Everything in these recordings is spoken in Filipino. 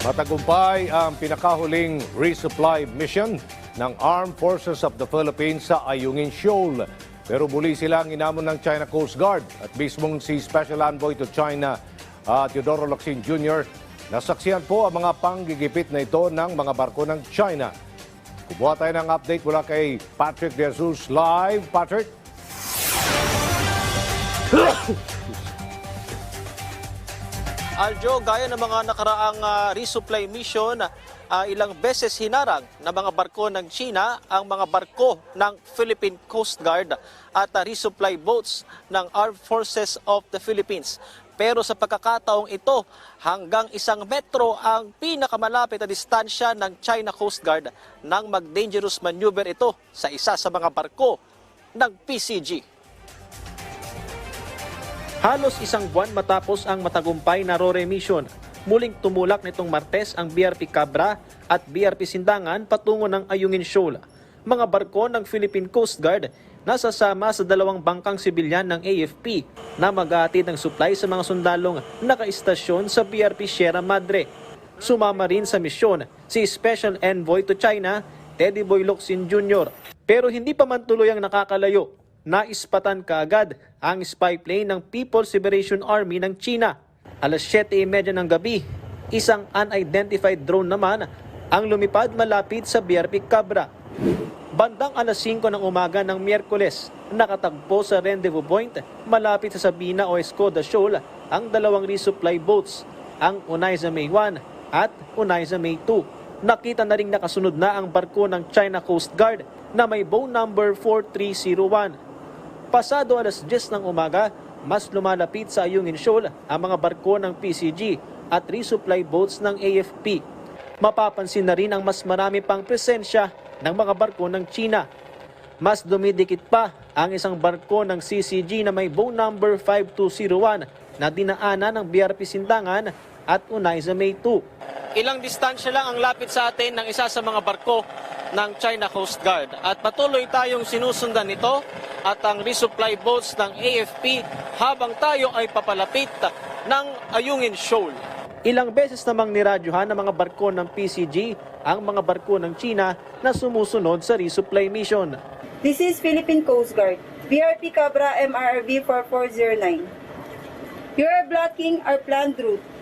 Matagumpay ang pinakahuling resupply mission ng Armed Forces of the Philippines sa Ayungin Shoal. Pero muli silang inamon ng China Coast Guard at mismong si Special Envoy to China uh, Teodoro Locsin Jr. Nasaksihan po ang mga panggigipit na ito ng mga barko ng China. Kumuha tayo ng update mula kay Patrick De Jesus live. Patrick? Aljo, gaya ng mga nakaraang ah, resupply mission, ah, ilang beses hinarang ng mga barko ng China ang mga barko ng Philippine Coast Guard at ah, resupply boats ng Armed Forces of the Philippines. Pero sa pagkakataong ito, hanggang isang metro ang pinakamalapit na distansya ng China Coast Guard nang mag-dangerous maneuver ito sa isa sa mga barko ng PCG. Halos isang buwan matapos ang matagumpay na RORE mission, muling tumulak nitong Martes ang BRP Cabra at BRP Sindangan patungo ng Ayungin Shoal. Mga barko ng Philippine Coast Guard nasasama sa dalawang bangkang sibilyan ng AFP na maghahatid ng supply sa mga sundalong nakaistasyon sa BRP Sierra Madre. Sumama rin sa misyon si Special Envoy to China, Teddy Boy Locsin Jr. Pero hindi pa man tuloy ang nakakalayo naispatan kaagad ang spy plane ng People's Liberation Army ng China. Alas 7.30 ng gabi, isang unidentified drone naman ang lumipad malapit sa BRP Cabra. Bandang alas 5 ng umaga ng Miyerkules, nakatagpo sa rendezvous point malapit sa Sabina o Escoda Shoal ang dalawang resupply boats, ang Unaiza May 1 at Unaiza May 2. Nakita na rin nakasunod na ang barko ng China Coast Guard na may bow number 4301. Pasado alas 10 ng umaga, mas lumalapit sa Ayungin Shoal ang mga barko ng PCG at resupply boats ng AFP. Mapapansin na rin ang mas marami pang presensya ng mga barko ng China. Mas dumidikit pa ang isang barko ng CCG na may bow number 5201 na dinaanan ng BRP Sindangan at Unaiza May 2. Ilang distansya lang ang lapit sa atin ng isa sa mga barko ng China Coast Guard at patuloy tayong sinusundan nito at ang resupply boats ng AFP habang tayo ay papalapit ng Ayungin Shoal. Ilang beses namang niradyohan ng mga barko ng PCG ang mga barko ng China na sumusunod sa resupply mission. This is Philippine Coast Guard, BRP Cabra MRV 4409. You are blocking our planned route.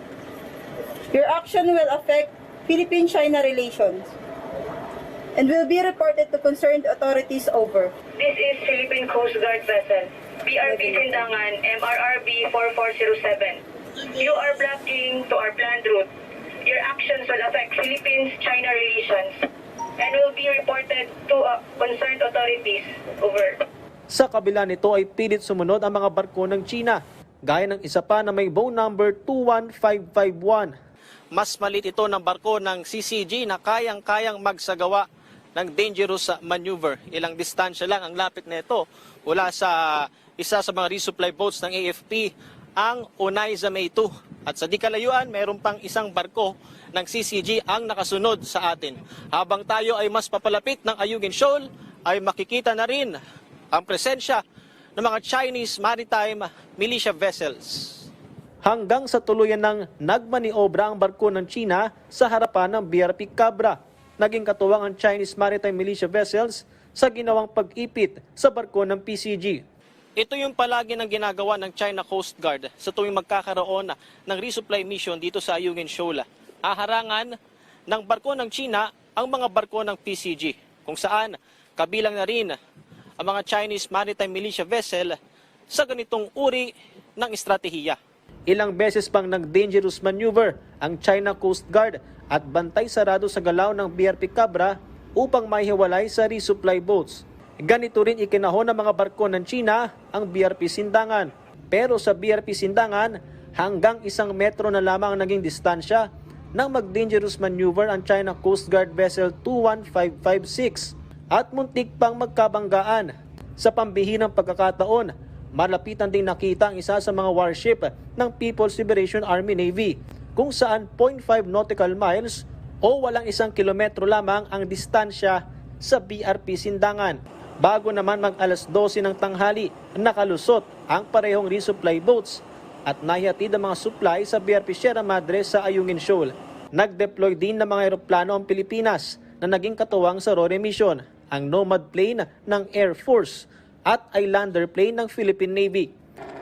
Your action will affect Philippine-China relations and will be reported to concerned authorities over. This is Philippine Coast Guard vessel, BRP Tindangan, MRRB 4407. You are blocking to our planned route. Your actions will affect Philippines-China relations and will be reported to uh, concerned authorities. Over. Sa kabila nito ay pilit sumunod ang mga barko ng China, gaya ng isa pa na may bow number 21551. Mas malit ito ng barko ng CCG na kayang-kayang magsagawa ng dangerous maneuver. Ilang distansya lang ang lapit nito mula sa isa sa mga resupply boats ng AFP, ang Unaiza May 2. At sa di kalayuan, meron pang isang barko ng CCG ang nakasunod sa atin. Habang tayo ay mas papalapit ng Ayungin Shoal, ay makikita na rin ang presensya ng mga Chinese maritime militia vessels. Hanggang sa tuluyan ng nagmaniobra ang barko ng China sa harapan ng BRP Cabra. Naging katuwang ang Chinese maritime militia vessels sa ginawang pag-ipit sa barko ng PCG. Ito yung palagi ng ginagawa ng China Coast Guard sa tuwing magkakaroon ng resupply mission dito sa Ayungin Shoal. Aharangan ng barko ng China ang mga barko ng PCG kung saan kabilang na rin ang mga Chinese maritime militia vessel sa ganitong uri ng estratehiya. Ilang beses pang nag-dangerous maneuver ang China Coast Guard at bantay sarado sa galaw ng BRP Cabra upang maihiwalay sa resupply boats. Ganito rin ikinahon ng mga barko ng China ang BRP Sindangan. Pero sa BRP Sindangan, hanggang isang metro na lamang ang naging distansya nang mag-dangerous maneuver ang China Coast Guard Vessel 21556 at muntik pang magkabanggaan. Sa pambihirang pagkakataon, malapitan ding nakita ang isa sa mga warship ng People's Liberation Army Navy kung saan 0.5 nautical miles o walang isang kilometro lamang ang distansya sa BRP Sindangan. Bago naman mag alas 12 ng tanghali, nakalusot ang parehong resupply boats at nahihatid ang mga supply sa BRP Sierra Madre sa Ayungin Shoal. Nag-deploy din ng mga eroplano ang Pilipinas na naging katuwang sa RORE mission, ang Nomad plane ng Air Force at Islander plane ng Philippine Navy.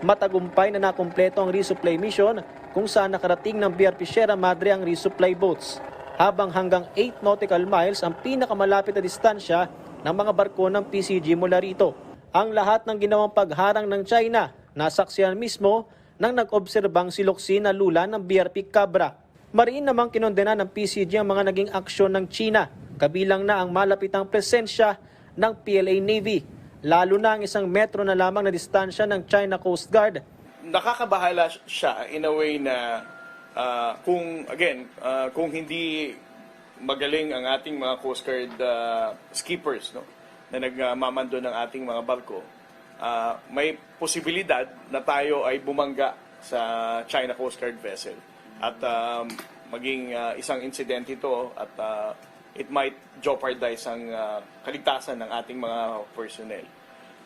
Matagumpay na nakumpleto ang resupply mission kung saan nakarating ng BRP Sierra Madre ang resupply boats. Habang hanggang 8 nautical miles ang pinakamalapit na distansya ng mga barko ng PCG mula rito. Ang lahat ng ginawang pagharang ng China nasaksiyan mismo nang nag-obserbang si Loxi na lula ng BRP Cabra. Mariin namang kinondena ng PCG ang mga naging aksyon ng China, kabilang na ang malapitang presensya ng PLA Navy, lalo na ang isang metro na lamang na distansya ng China Coast Guard. Nakakabahala siya in a way na ah, kung again ah, kung hindi magaling ang ating mga Coast Guard ah, skippers no na nagmamando ng ating mga barko ah, may posibilidad na tayo ay bumangga sa China Coast Guard vessel. At um, maging ah, isang incident ito at ah, it might jeopardize ang ah, kaligtasan ng ating mga personnel.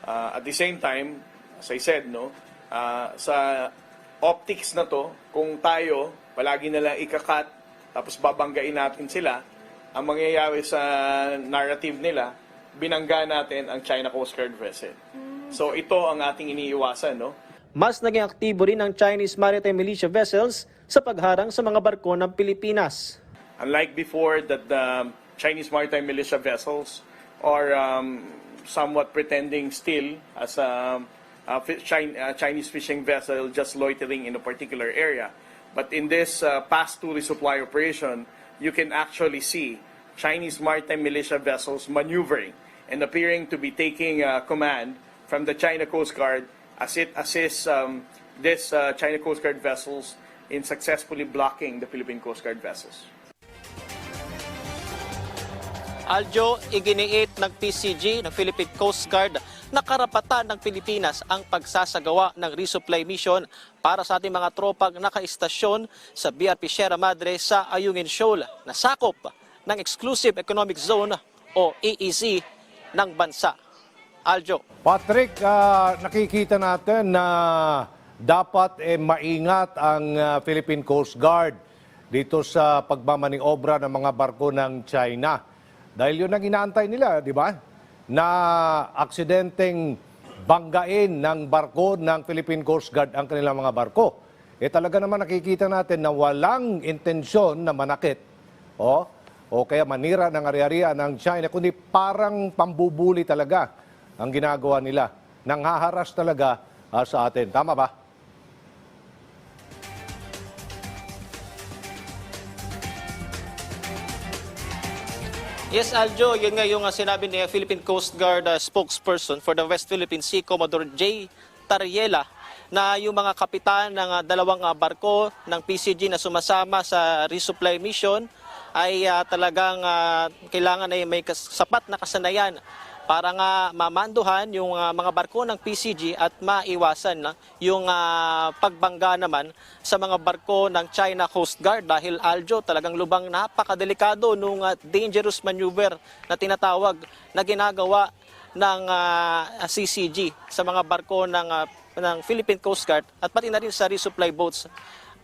Uh, at the same time, as I said, no, ah, sa optics na to, kung tayo palagi na lang ikakat tapos babanggain natin sila, ang mangyayari sa narrative nila, binangga natin ang China Coast Guard vessel. So ito ang ating iniiwasan, no? Mas naging aktibo rin ang Chinese maritime militia vessels sa pagharang sa mga barko ng Pilipinas. Unlike before that the Chinese maritime militia vessels are um, somewhat pretending still as a, a a Chinese fishing vessel just loitering in a particular area. But in this uh, past two resupply operation, you can actually see Chinese maritime militia vessels maneuvering and appearing to be taking uh, command from the China Coast Guard as it assists um, this uh, China Coast Guard vessels in successfully blocking the Philippine Coast Guard vessels. Aljo, iginiit ng PCG ng Philippine Coast Guard na karapatan ng Pilipinas ang pagsasagawa ng resupply mission para sa ating mga tropang nakaistasyon sa BRP Sierra Madre sa Ayungin Shoal na sakop ng Exclusive Economic Zone o EEZ ng bansa. Aljo. Patrick, ah, nakikita natin na dapat eh, maingat ang ah, Philippine Coast Guard dito sa pagmamaniobra ng mga barko ng China. Dahil yun ang inaantay nila, di ba? Na aksidenteng banggain ng barko ng Philippine Coast Guard ang kanilang mga barko. Eh talaga naman nakikita natin na walang intensyon na manakit. O, o kaya manira ng ari-arian ng China, kundi parang pambubuli talaga ang ginagawa nila. Nanghaharas talaga ah, sa atin. Tama ba? Yes, Aljo, yun nga yung uh, sinabi ni Philippine Coast Guard uh, spokesperson for the West Philippine Sea, Commodore J. Tariela, na yung mga kapitan ng uh, dalawang uh, barko ng PCG na sumasama sa resupply mission ay uh, talagang uh, kailangan ay may sapat na kasanayan para nga mamanduhan yung uh, mga barko ng PCG at maiwasan na yung uh, pagbangga naman sa mga barko ng China Coast Guard dahil Aljo talagang lubang napakadelikado nung uh, dangerous maneuver na tinatawag na ginagawa ng uh, CCG sa mga barko ng uh, ng Philippine Coast Guard at pati na rin sa resupply boats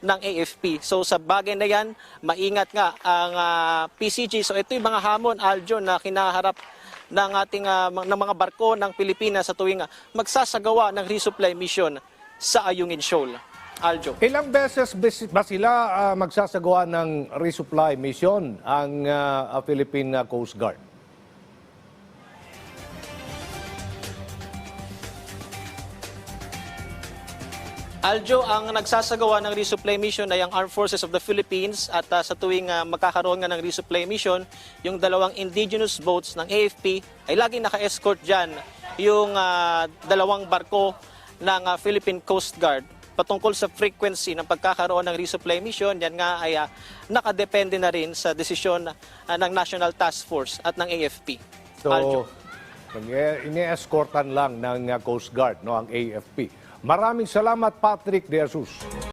ng AFP. So sa bagay na yan, maingat nga ang ah, PCG. So ito yung mga hamon, Aljo, na kinaharap ng ating ah, ng mga barko ng Pilipinas sa tuwing ah, magsasagawa ng resupply mission sa Ayungin Shoal. Aljo. Ilang beses bes- ba sila ah, magsasagawa ng resupply mission ang ah, Philippine Coast Guard? Aljo, ang nagsasagawa ng resupply mission ay ang Armed Forces of the Philippines at ah, sa tuwing ah, magkakaroon nga ng resupply mission, yung dalawang indigenous boats ng AFP ay laging naka-escort dyan yung ah, dalawang barko ng ah, Philippine Coast Guard patungkol sa frequency ng pagkakaroon ng resupply mission, yan nga ay ah, nakadepende na rin sa desisyon ah, ng National Task Force at ng AFP. So, ini-escortan lang ng ah, Coast Guard, no, ang AFP. Maraming salamat, Patrick De Jesus.